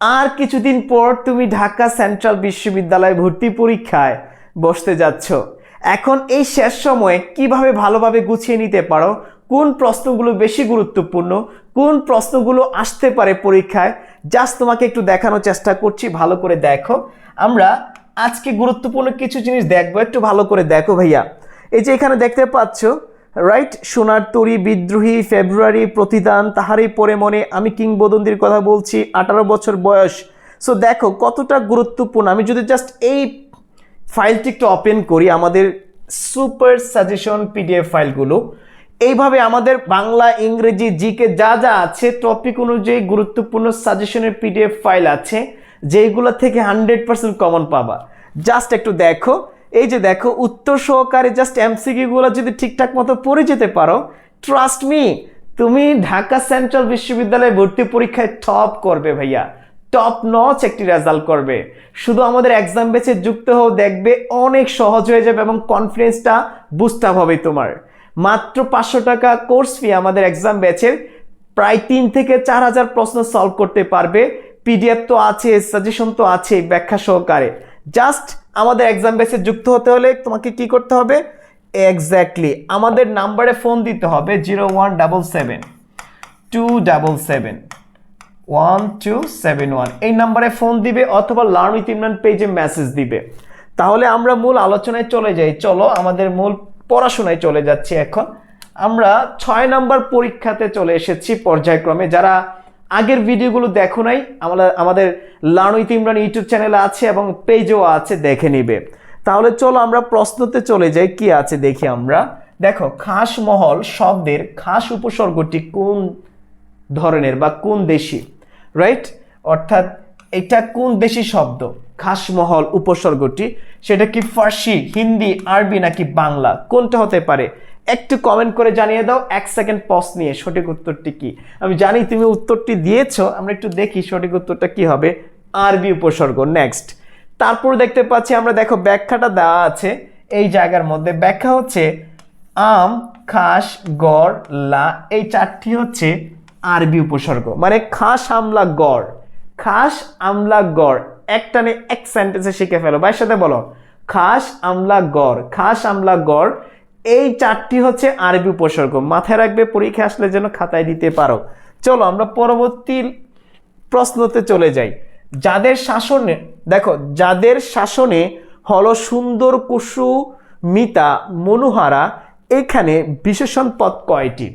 আর কিছুদিন পর তুমি ঢাকা সেন্ট্রাল বিশ্ববিদ্যালয় ভর্তি পরীক্ষায় বসতে যাচ্ছ। এখন এই শেষ সময়ে কীভাবে ভালোভাবে গুছিয়ে নিতে পারো? কোন প্রশ্নগুলো বেশি গুরুত্বপূর্ণ? কোন প্রশ্নগুলো আসতে পারে পরীক্ষায়? জাস্ট তোমাকে একটু দেখানোর চেষ্টা করছি, ভালো করে দেখো। আমরা আজকে গুরুত্বপূর্ণ কিছু জিনিস দেখব, একটু ভালো করে দেখো ভাইয়া। এই যে এখানে দেখতে পাচ্ছ রাইট সোনার তরি বিদ্রোহী ফেব্রুয়ারি প্রতিদান, তাহারই পরে মনে আমি কিংবদন্তির কথা বলছি, আঠারো বছর বয়স। সো দেখো, কতটা গুরুত্বপূর্ণ। আমি যদি জাস্ট এই ফাইলটি একটু ওপেন করি, আমাদের সুপার সাজেশন পিডিএফ ফাইলগুলো এইভাবে আমাদের বাংলা, ইংরেজি জিকে যা যা আছে টপিক অনুযায়ী গুরুত্বপূর্ণ সাজেশনের পিডিএফ ফাইল আছে যেগুলো থেকে হান্ড্রেড পার্সেন্ট কমন পাবা। জাস্ট একটু দেখো এই যে দেখো, উত্তর সহকারে জাস্ট এমসিকিউগুলো যদি ঠিকঠাক মতো পড়ে যেতে পারো ট্রাস্ট মি তুমি ঢাকা সেন্ট্রাল বিশ্ববিদ্যালয়ে ভর্তি পরীক্ষায় টপ করবে ভাইয়া। টপ নচ একটি রেজাল্ট করবে। শুধু আমাদের এক্সাম বেচে যুক্ত হও, দেখবে অনেক সহজ হয়ে যাবে এবং কনফিডেন্সটা আপ হবে তোমার। মাত্র পাঁচশো টাকা কোর্স ফি আমাদের এক্সাম ব্যাচের প্রায় তিন থেকে চার হাজার প্রশ্ন সলভ করতে পারবে। পিডিএফ তো আছে সাজেশন তো আছে ব্যাখ্যা সহকারে। জাস্ট আমাদের এক্সাম বেসে যুক্ত হতে হলে তোমাকে কি করতে হবে? এক্স্যাক্টলি আমাদের নাম্বারে ফোন দিতে হবে zero one double seven two double seven one two seven one এই নাম্বারে ফোন দিবে অথবা লার্ন উইথ ইমরান পেজে মেসেজ দিবে। তাহলে আমরা মূল আলোচনায় চলে যাই। চলো, আমাদের মূল পড়াশোনায় চলে যাচ্ছি এখন। আমরা ছয় নাম্বার পরীক্ষাতে চলে এসেছি পর্যায়ক্রমে। যারা আগের ভিডিওগুলো দেখো নাই, আমরা আমাদের উইথ ইমরান ইউটিউব চ্যানেলে আছে এবং পেজও আছে, দেখে নিবে। তাহলে চলো আমরা প্রশ্নতে চলে যাই, কি আছে দেখি আমরা। দেখো, খাস মহল শব্দের খাস উপসর্গটি কোন ধরনের বা কোন দেশি? রাইট অর্থাৎ এটা কোন দেশি শব্দ? খাসমহল উপসর্গটি, সেটা কি ফার্সি, হিন্দি, আরবি নাকি বাংলা? কোনটা হতে পারে? একটু কমেন্ট করে জানিয়ে দাও, এক সেকেন্ড পজ নিয়ে, সঠিক উত্তরটি কি? আমি জানি তুমি উত্তরটি দিয়েছ, আমরা একটু দেখি সঠিক উত্তরটা কি হবে। আরবি উপসর্গ নেক্সট তারপর দেখতে পাচ্ছি আমরা দেখো ব্যাখ্যাটা দেওয়া আছে, এই জায়গার মধ্যে। ব্যাখ্যা হচ্ছে, আম, খাস, গড়, লা, এই চারটি হচ্ছে আরবি উপসর্গ। মানে খাস, আমলা, গড়। খাস, আমলা, গড়। একটানে এক সেন্টেন্সে শিখে ফেলো। ভাইয়ের সাথে বলো। খাস, আমলা, গড়। খাস, আমলা, গড়। এই চারটি হচ্ছে আরবি উপসর্গ। মাথায় রাখবে পরীক্ষা আসলে যেন খাতায় দিতে পারো। চলো আমরা পরবর্তী প্রশ্নতে চলে যাই। যাদের শাসনে, দেখো, যাদের শাসনে হলো সুন্দর কুসু মিতা মনোহারা, এখানে বিশেষণ পদ কয়টি?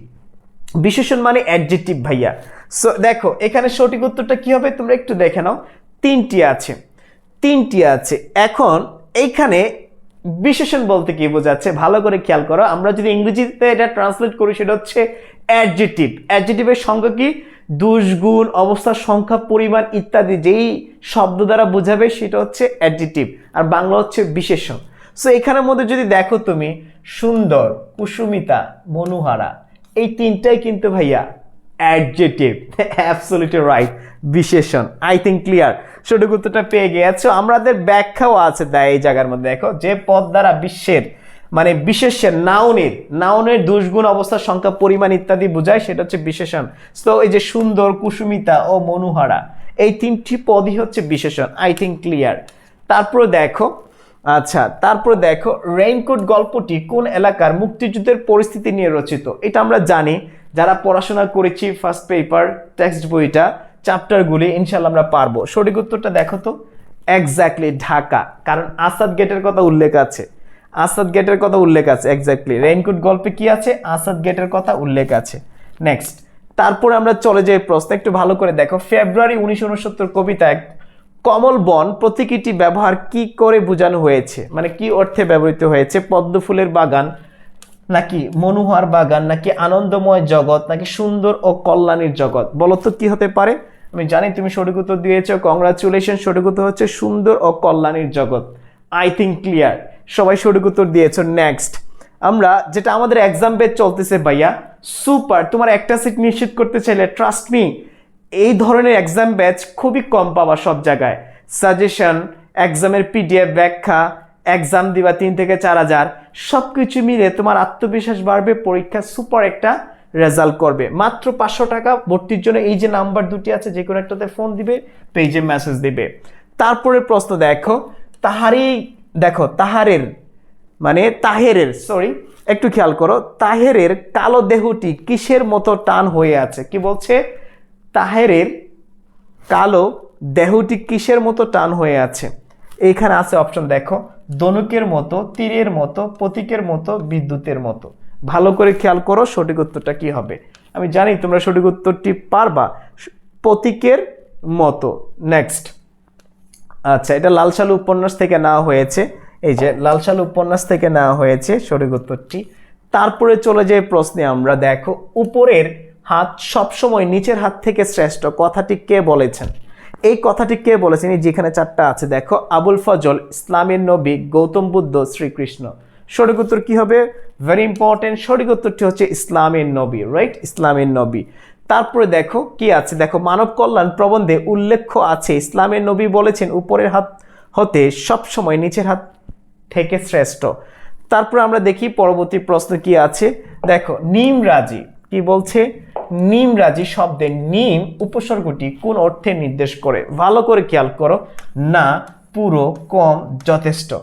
বিশেষণ মানে অ্যাডজেক্টিভ ভাইয়া। সো দেখো, এখানে সঠিক উত্তরটা কি হবে? তোমরা একটু দেখে নাও। তিনটি আছে। তিনটি আছে। এখন এইখানে বিশেষণ বলতে কি বোঝাচ্ছে? ভালো করে খেয়াল করো। আমরা যদি ইংরেজিতে এটা ট্রান্সলেট করি, সেটা হচ্ছে অ্যাডজেটিভ অ্যাডজেটিভের সংখ্যা কি? দুষ্গুণ অবস্থার সংখ্যা, পরিমাণ ইত্যাদি। যেই শব্দ দ্বারা বোঝাবে, সেটা হচ্ছে অ্যাডজেটিভ আর বাংলা হচ্ছে বিশেষণ। সো এখানের মধ্যে যদি দেখো তুমি, সুন্দর, কুসুমিতা, মনোহারা, এই তিনটাই কিন্তু ভাইয়া অ্যাডজেটিভ অ্যাবসলিউটলি রাইট বিশেষণ আই থিঙ্ক ক্লিয়ার সঠিক উত্তরটা পেয়ে গিয়েছো। আমাদের ব্যাখ্যাও আছে দেয় এই জায়গার মধ্যে। দেখো, যে পদ দ্বারা বিশ্বের মানে বিশেষের নাউনের নাউনের দুষ্গুণ অবস্থার সংখ্যা, পরিমাণ ইত্যাদি বোঝায়, সেটা হচ্ছে বিশেষণ। তো এই যে সুন্দর, কুসুমিতা ও মনোহারা, এই তিনটি পদই হচ্ছে বিশেষণ। আই থিঙ্ক ক্লিয়ার তারপরে দেখো আচ্ছা তারপরে দেখো রেইনকোট গল্পটি কোন এলাকার মুক্তিযুদ্ধের পরিস্থিতি নিয়ে রচিত? এটা আমরা জানি, যারা পড়াশোনা করেছি ফার্স্ট পেপার টেক্সট বইটা চ্যাপ্টারগুলি ইনশাল্লাহ আমরা পারব। সঠিক উত্তরটা দেখো তো। এক্স্যাক্টলি ঢাকা, কারণ আসাদ গেটের কথা উল্লেখ আছে। আসাদ গেটের কথা উল্লেখ আছে এক্স্যাক্টলি রেইনকোট গল্পে কি আছে? আসাদ গেটের কথা উল্লেখ আছে। নেক্সট তারপরে আমরা চলে যাই প্রশ্ন। একটু ভালো করে দেখো। ফেব্রুয়ারি উনিশশো উনসত্তর কবিতায় কমল বন প্রতীকীটি ব্যবহার কি করে বোঝানো হয়েছে? মানে কি অর্থে ব্যবহৃত হয়েছে? পদ্ম ফুলের বাগান, নাকি মনোহর বাগান, নাকি আনন্দময় জগৎ, নাকি সুন্দর ও কল্যাণীর জগৎ? বলো তো কি হতে পারে? আমি জানি তুমি সঠিক উত্তর দিয়েছ। কংগ্রাচুলেশন সঠিক উত্তর হচ্ছে সুন্দর ও কল্যাণীর জগৎ। আই থিঙ্ক ক্লিয়ার সবাই সঠিক উত্তর দিয়েছ। নেক্সট আমরা যেটা আমাদের এক্সাম বেচ চলতেছে ভাইয়া সুপার তোমার একটা সিট নিশ্চিত করতে চাইলে ট্রাস্ট মি এই ধরনের এক্সাম ব্যাচ খুবই কম পাবা সব জায়গায়। সাজেশন এক্সামের পিডিএফ ব্যাখ্যা এক্সাম দিবা তিন থেকে চার হাজার সব কিছু মিলে তোমার আত্মবিশ্বাস বাড়বে, পরীক্ষা সুপার একটা রেজাল্ট করবে। মাত্র পাঁচশো টাকা ভর্তির জন্য এই যে নাম্বার দুটি আছে, যে কোনো একটাতে ফোন দিবে পেজে মেসেজ দিবে। তারপরে প্রশ্ন দেখো, তাহারি, দেখো, তাহারের মানে তাহেরের সরি একটু খেয়াল করো, তাহেরের কালো দেহটি কিসের মতো টান হয়ে আছে? কি বলছে? তাহেরের কালো দেহটি কিসের মতো টান হয়ে আছে? এইখানে আছে অপশন দেখো, দনুকের মতো, তীরের মতো প্রতীকের মতো, বিদ্যুতের মতো। ভালো করে খেয়াল করো সঠিক উত্তরটা কি হবে। আমি জানি তোমরা সঠিক উত্তরটি পারবা প্রতীকের মতো। নেক্সট আচ্ছা এটা লাল সালু উপন্যাস থেকে নেওয়া হয়েছে। এই যে লাল সালু উপন্যাস থেকে নেওয়া হয়েছে সঠিক উত্তরটি। তারপরে চলে যায় প্রশ্নে, আমরা দেখো উপরের হাত সবসময় নিচের হাত থেকে শ্রেষ্ঠ। কথাটি কে বলেছেন? এই কথাটি কে বলেছেন? যেখানে চারটা আছে, দেখো, আবুল ফজল, ইসলামের নবী, গৌতম বুদ্ধ, শ্রীকৃষ্ণ। সঠিক উত্তর কি হবে? ভেরি ইম্পর্টেন্ট সঠিক উত্তরটি হচ্ছে ইসলামের নবী রাইট ইসলামের নবী। তারপরে দেখো, কি আছে? দেখো, মানব কল্যাণ প্রবন্ধে উল্লেখ্য আছে, ইসলামের নবী বলেছেন, উপরের হাত হতে সবসময় নিচের হাত থেকে শ্রেষ্ঠ। তারপর আমরা দেখি, পরবর্তী প্রশ্ন কি আছে? দেখো নিমরাজি কি বলছে? নিম রাজি শব্দের নিম উপসর্গটি কোন অর্থে নির্দেশ করে? ভালো করে খেয়াল করো। না, পুরো, কম, যথেষ্ট।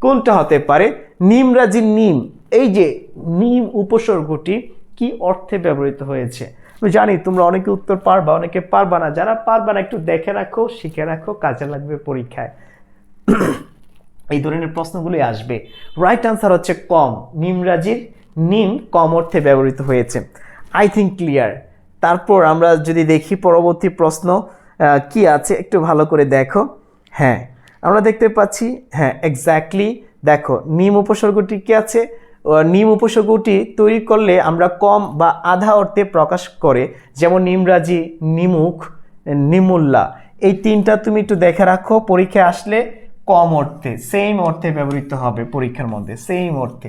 কোনটা হতে পারে? নিম রাজি নিম। এই যে নিম উপসর্গটি কি অর্থে ব্যবহৃত হয়েছে? জানি তোমরা অনেকে উত্তর পারবা, অনেকে পারবা না। যারা পারবা না, একটু দেখে রাখো, শিখে রাখো, কাজে লাগবে পরীক্ষায়। এই ধরনের প্রশ্নগুলি আসবে। রাইট আনসার হচ্ছে কম। নিমরাজির নিম কম অর্থে ব্যবহৃত হয়েছে। আই থিঙ্ক ক্লিয়ার তারপর আমরা যদি দেখি পরবর্তী প্রশ্ন কি আছে? একটু ভালো করে দেখো। হ্যাঁ আমরা দেখতে পাচ্ছি হ্যাঁ এক্স্যাক্টলি দেখো, নিম উপসর্গটি কি আছে? নিম উপসর্গটি তৈরি করলে আমরা কম বা আধা অর্থে প্রকাশ করে, যেমন নিমরাজি, নিমুখ, নিমুল্লা। এই তিনটা তুমি একটু দেখে রাখো, পরীক্ষায় আসলে কম অর্থে সেম অর্থে ব্যবহৃত হবে পরীক্ষার মধ্যে সেম অর্থে।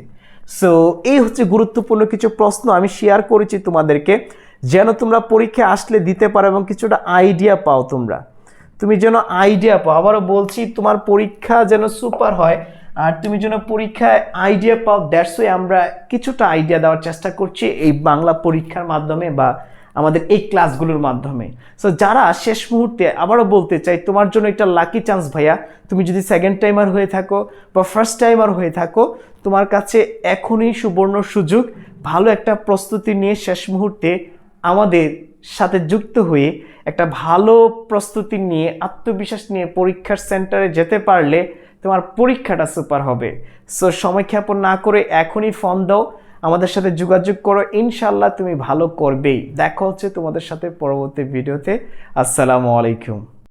সো এই হচ্ছে গুরুত্বপূর্ণ কিছু প্রশ্ন আমি শেয়ার করেছি তোমাদেরকে। যেন তোমরা পরীক্ষা আসলে দিতে পারো এবং কিছুটা আইডিয়া পাও তোমরা। তুমি যেন আইডিয়া পাও। আবারও বলছি, তোমার পরীক্ষা যেন সুপার হয়, আর তুমি যেন পরীক্ষায় আইডিয়া পাও দ্যাটস আমরা কিছুটা আইডিয়া দেওয়ার চেষ্টা করছি এই বাংলা পরীক্ষার মাধ্যমে বা আমাদের এই ক্লাসগুলোর মাধ্যমে। সো যারা শেষ মুহূর্তে আবারও বলতে চাই, তোমার জন্য একটা লাকি চান্স ভাইয়া, তুমি যদি সেকেন্ড টাইমার হয়ে থাকো বা ফার্স্ট টাইমার হয়ে থাকো, তোমার কাছে এখনই সুবর্ণ সুযোগ, ভালো একটা প্রস্তুতি নিয়ে শেষ মুহূর্তে আমাদের সাথে যুক্ত হয়ে একটা ভালো প্রস্তুতি নিয়ে, আত্মবিশ্বাস নিয়ে পরীক্ষার সেন্টারে যেতে পারলে তোমার পরীক্ষাটা সুপার হবে। সো সময় না করে এখনই ফোন দাও। আমাদের সাথে যোগাযোগ করো ইনশাল্লাহ তুমি ভালো করবেই। দেখা হচ্ছে তোমাদের সাথে পরবর্তী ভিডিওতে। আসসালামু আলাইকুম।